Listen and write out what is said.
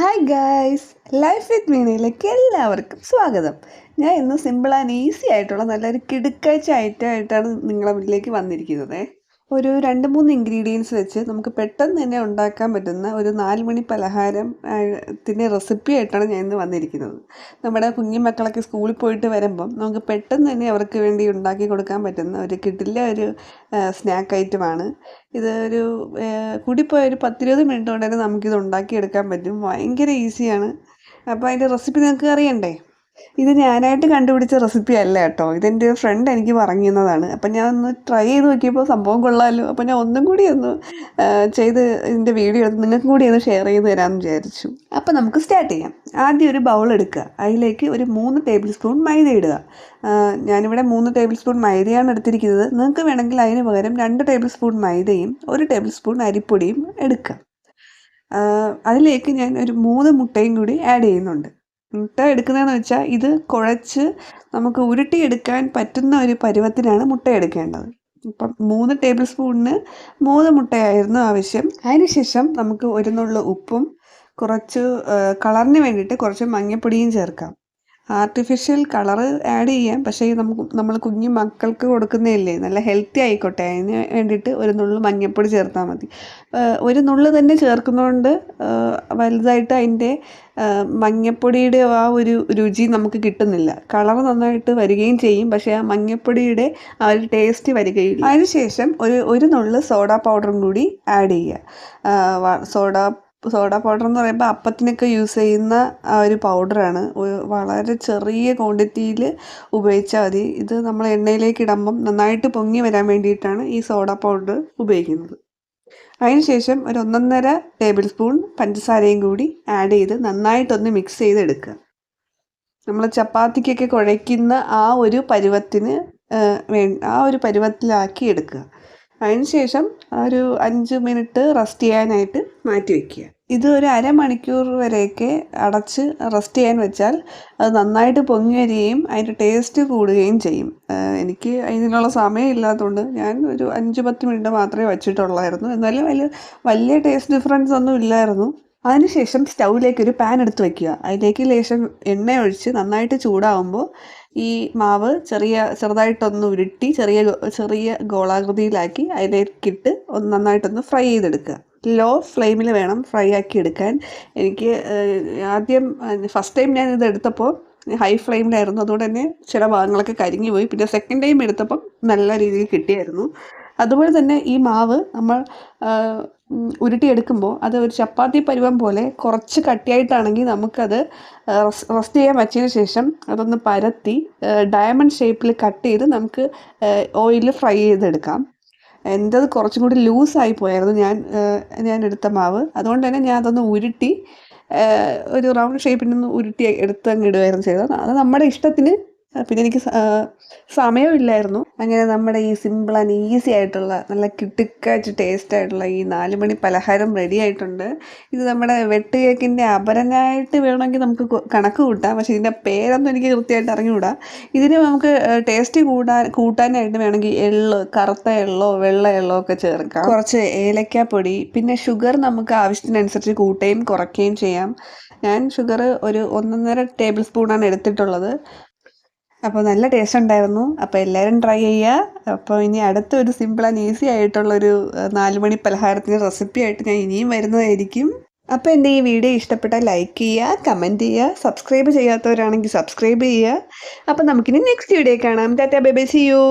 Hi guys life with മീനയിലേക്ക് എല്ലാവർക്കും സ്വാഗതം. ഞാൻ ഇന്ന് സിമ്പിൾ ആൻഡ് ഈസി ആയിട്ടുള്ള നല്ലൊരു കിടുക്കാഴ്ച ഐറ്റമായിട്ടാണ് നിങ്ങളുടെ മുന്നിലേക്ക് വന്നിരിക്കുന്നത്. ഒരു രണ്ട് മൂന്ന് ഇൻഗ്രീഡിയൻസ് വെച്ച് നമുക്ക് പെട്ടെന്ന് തന്നെ ഉണ്ടാക്കാൻ പറ്റുന്ന ഒരു നാല് മണി പലഹാരം ത്തിന്റെ റെസിപ്പി ആയിട്ടാണ് ഞാൻ ഇന്ന് വന്നിരിക്കുന്നത്. നമ്മുടെ കുഞ്ഞു മക്കളൊക്കെ സ്കൂളിൽ പോയിട്ട് വരുമ്പം നമുക്ക് പെട്ടെന്ന് തന്നെ അവർക്ക് വേണ്ടി ഉണ്ടാക്കി കൊടുക്കാൻ പറ്റുന്ന ഒരു കിട്ടില്ല ഒരു സ്നാക്ക് ഐറ്റമാണ് ഇത് ഒരു കൂടിപ്പോയ ഒരു പത്തിരുപത് മിനിറ്റ് കൊണ്ട് തന്നെ നമുക്കിത് ഉണ്ടാക്കിയെടുക്കാൻ പറ്റും. ഭയങ്കര ഈസിയാണ് അപ്പോൾ അതിന്റെ റെസിപ്പി നിങ്ങൾക്ക് അറിയണ്ടേ? ഇത് ഞാനായിട്ട് കണ്ടുപിടിച്ച റെസിപ്പി അല്ല കേട്ടോ. ഇതെന്റെ ഫ്രണ്ട് എനിക്ക് പറഞ്ഞുന്നതാണ് അപ്പം ഞാൻ ഒന്ന് ട്രൈ ചെയ്ത് നോക്കിയപ്പോൾ സംഭവം കൊള്ളാമല്ലോ അപ്പം ഞാൻ ഒന്നും കൂടി ഒന്ന് ചെയ്ത് ഇതിന്റെ വീഡിയോ എടുത്ത് നിങ്ങൾക്കും കൂടി ഒന്ന് ഷെയർ ചെയ്ത് തരാമെന്ന് വിചാരിച്ചു. അപ്പം നമുക്ക് സ്റ്റാർട്ട് ചെയ്യാം. ആദ്യം ഒരു ബൗൾ എടുക്കുക. അതിലേക്ക് ഒരു മൂന്ന് ടേബിൾ സ്പൂൺ മൈദ ഇടുക. ഞാനിവിടെ മൂന്ന് ടേബിൾ സ്പൂൺ മൈദയാണ് എടുത്തിരിക്കുന്നത്. നിങ്ങൾക്ക് വേണമെങ്കിൽ അതിന് പകരം രണ്ട് ടേബിൾ സ്പൂൺ മൈദയും ഒരു ടേബിൾ സ്പൂൺ അരിപ്പൊടിയും എടുക്കുക അതിലേക്ക് ഞാൻ ഒരു മൂന്ന് മുട്ടയും കൂടി ആഡ് ചെയ്യുന്നുണ്ട്. മുട്ട എടുക്കുന്നതെന്ന് വെച്ചാൽ ഇത് കുഴച്ച് നമുക്ക് ഉരുട്ടിയെടുക്കാൻ പറ്റുന്ന ഒരു പരുവത്തിനാണ് മുട്ട എടുക്കേണ്ടത്. ഇപ്പം മൂന്ന് ടേബിൾ സ്പൂണിന് മൂന്ന് മുട്ടയായിരുന്നു ആവശ്യം. അതിനുശേഷം നമുക്ക് ഒരു നുള്ളു ഉപ്പും കുറച്ച് കളറിന് വേണ്ടിയിട്ട് കുറച്ച് മഞ്ഞൾപ്പൊടിയും ചേർക്കാം. ആർട്ടിഫിഷ്യൽ കളറ് ആഡ് ചെയ്യാം. പക്ഷേ നമുക്ക് നമ്മൾ കുഞ്ഞു മക്കൾക്ക് കൊടുക്കുന്നതല്ലേ? നല്ല ഹെൽത്തി ആയിക്കോട്ടെ. അതിന് വേണ്ടിയിട്ട് ഒരു നുള്ളു മഞ്ഞൾപ്പൊടി ചേർത്താൽ മതി. ഒരു നുള്ളു തന്നെ ചേർക്കുന്നതുകൊണ്ട് വലുതായിട്ട് അതിന്റെ മഞ്ഞൾപ്പൊടിയുടെ ആ ഒരു രുചി നമുക്ക് കിട്ടുന്നില്ല. കളർ നന്നായിട്ട് വരികയും ചെയ്യും. പക്ഷേ ആ മഞ്ഞൾപ്പൊടിയുടെ ആ ഒരു ടേസ്റ്റ് വരികയില്ല. അതിനുശേഷം ഒരു ഒരു നുള്ളു സോഡ പൗഡറും കൂടി ആഡ് ചെയ്യുക. സോഡ സോഡ പൗഡർ എന്ന് പറയുമ്പോൾ അപ്പത്തിനൊക്കെ യൂസ് ചെയ്യുന്ന ആ ഒരു പൗഡറാണ്. വളരെ ചെറിയ ക്വാണ്ടിറ്റിയിൽ ഉപയോഗിച്ചാൽ മതി. ഇത് നമ്മൾ എണ്ണയിലേക്ക് ഇടുമ്പം നന്നായിട്ട് പൊങ്ങി വരാൻ വേണ്ടിയിട്ടാണ് ഈ സോഡ പൗഡർ ഉപയോഗിക്കുന്നത്. അതിനുശേഷം ഒരു ഒന്നൊന്നര ടേബിൾ സ്പൂൺ പഞ്ചസാരയും കൂടി ആഡ് ചെയ്ത് നന്നായിട്ടൊന്ന് മിക്സ് ചെയ്തെടുക്കുക. നമ്മൾ ചപ്പാത്തിക്കൊക്കെ കുഴയ്ക്കുന്ന ആ ഒരു പരുവത്തിന് വേ ആ ഒരു പരുവത്തിലാക്കി എടുക്കുക. അതിനുശേഷം ഒരു അഞ്ച് മിനിറ്റ് റെസ്റ്റ് ചെയ്യാനായിട്ട് മാറ്റി വയ്ക്കുക ഇത് ഒരു അരമണിക്കൂർ വരെയൊക്കെ അടച്ച് റെസ്റ്റ് ചെയ്യാൻ വെച്ചാൽ അത് നന്നായിട്ട് പൊങ്ങി വരികയും അതിന്റെ ടേസ്റ്റ് കൂടുകയും ചെയ്യും. എനിക്ക് അതിനുള്ള സമയം ഇല്ലാത്തതുകൊണ്ട് ഞാൻ ഒരു അഞ്ച് പത്ത് മിനിറ്റ് മാത്രമേ വച്ചിട്ടുള്ളായിരുന്നു. എന്നാലും അതിൽ വലിയ ടേസ്റ്റ് ഡിഫറൻസ് ഒന്നും ഇല്ലായിരുന്നു. അതിനുശേഷം സ്റ്റൗവിലേക്ക് ഒരു പാൻ എടുത്ത് വയ്ക്കുക അതിലേക്ക് ലേശം എണ്ണ ഒഴിച്ച് നന്നായിട്ട് ചൂടാവുമ്പോൾ ഈ മാവ് ചെറിയ ചെറുതായിട്ടൊന്ന് ഉരുട്ടി ചെറിയ ചെറിയ ഗോളാകൃതിയിലാക്കി അതിലേക്കിട്ട് ഒന്ന് നന്നായിട്ടൊന്ന് ഫ്രൈ ചെയ്തെടുക്കുക. ലോ ഫ്ലെയിമിൽ വേണം ഫ്രൈ ആക്കി എടുക്കാൻ. എനിക്ക് ആദ്യം ഫസ്റ്റ് ടൈം ഞാൻ ഇത് എടുത്തപ്പോൾ ഹൈ ഫ്ലെയിമിലായിരുന്നു. അതുകൊണ്ട് തന്നെ ചില ഭാഗങ്ങളൊക്കെ കരിഞ്ഞു പോയി. പിന്നെ സെക്കൻഡ് ടൈം എടുത്തപ്പം നല്ല രീതിയിൽ കിട്ടിയായിരുന്നു. അതുപോലെ തന്നെ ഈ മാവ് നമ്മൾ ഉരുട്ടിയെടുക്കുമ്പോൾ അത് ഒരു ചപ്പാത്തി പരുവം പോലെ കുറച്ച് കട്ടിയായിട്ടാണെങ്കിൽ നമുക്കത് റസ്റ്റ് ചെയ്യാൻ വച്ചതിന് ശേഷം അതൊന്ന് പരത്തി ഡയമണ്ട് ഷേപ്പിൽ കട്ട് ചെയ്ത് നമുക്ക് ഓയിലിൽ ഫ്രൈ ചെയ്തെടുക്കാം. എന്റെത് കുറച്ചും കൂടി ലൂസായി പോയായിരുന്നു ഞാൻ ഞാൻ എടുത്ത മാവ്. അതുകൊണ്ട് തന്നെ ഞാൻ അതൊന്ന് ഉരുട്ടി ഒരു റൗണ്ട് ഷേപ്പിൽ നിന്ന് ഉരുട്ടി എടുത്ത് അങ്ങ് ഇടുമായിരുന്നു ചെയ്തത്. അത് നമ്മുടെ ഇഷ്ടത്തിന് പിന്നെ എനിക്ക് സമയമില്ലായിരുന്നു. അങ്ങനെ നമ്മുടെ ഈ സിമ്പിൾ ആൻഡ് ഈസി ആയിട്ടുള്ള നല്ല കിട്ടുക്കാച്ച് ടേസ്റ്റ് ആയിട്ടുള്ള ഈ നാല് മണി പലഹാരം റെഡി ആയിട്ടുണ്ട്. ഇത് നമ്മുടെ വെട്ട് കേക്കിന്റെ അപരനായിട്ട് വേണമെങ്കിൽ നമുക്ക് കണക്ക് കൂട്ടാം. പക്ഷേ ഇതിന്റെ പേരൊന്നും എനിക്ക് കൃത്യമായിട്ട് അറിഞ്ഞുകൂടാ. ഇതിന് നമുക്ക് ടേസ്റ്റ് കൂടാൻ കൂട്ടാനായിട്ട് വേണമെങ്കിൽ എള്ള് കറുത്ത എള്ളോ വെള്ള എള്ളോ ഒക്കെ ചേർക്കാം. കുറച്ച് ഏലക്കാപ്പൊടി പിന്നെ ഷുഗർ നമുക്ക് ആവശ്യത്തിനനുസരിച്ച് കൂട്ടുകയും കുറയ്ക്കുകയും ചെയ്യാം. ഞാൻ ഷുഗർ ഒരു ഒന്നൊന്നര ടേബിൾ സ്പൂണാണ് എടുത്തിട്ടുള്ളത്. അപ്പോൾ നല്ല ടേസ്റ്റ് ഉണ്ടായിരുന്നു. അപ്പോൾ എല്ലാവരും ട്രൈ ചെയ്യുക അപ്പോൾ ഇനി അടുത്തൊരു സിമ്പിൾ ആൻഡ് ഈസി ആയിട്ടുള്ളൊരു നാല് മണി പലഹാരത്തിന്റെ റെസിപ്പി ആയിട്ട് ഞാൻ ഇനിയും വരുന്നതായിരിക്കും. അപ്പോൾ എന്റെ ഈ വീഡിയോ ഇഷ്ടപ്പെട്ടാൽ ലൈക്ക് ചെയ്യുക കമന്റ് ചെയ്യുക സബ്സ്ക്രൈബ് ചെയ്യാത്തവരാണെങ്കിൽ സബ്സ്ക്രൈബ് ചെയ്യുക അപ്പോൾ നമുക്കിനി നെക്സ്റ്റ് വീഡിയോ കാണാം. Tata bye bye see you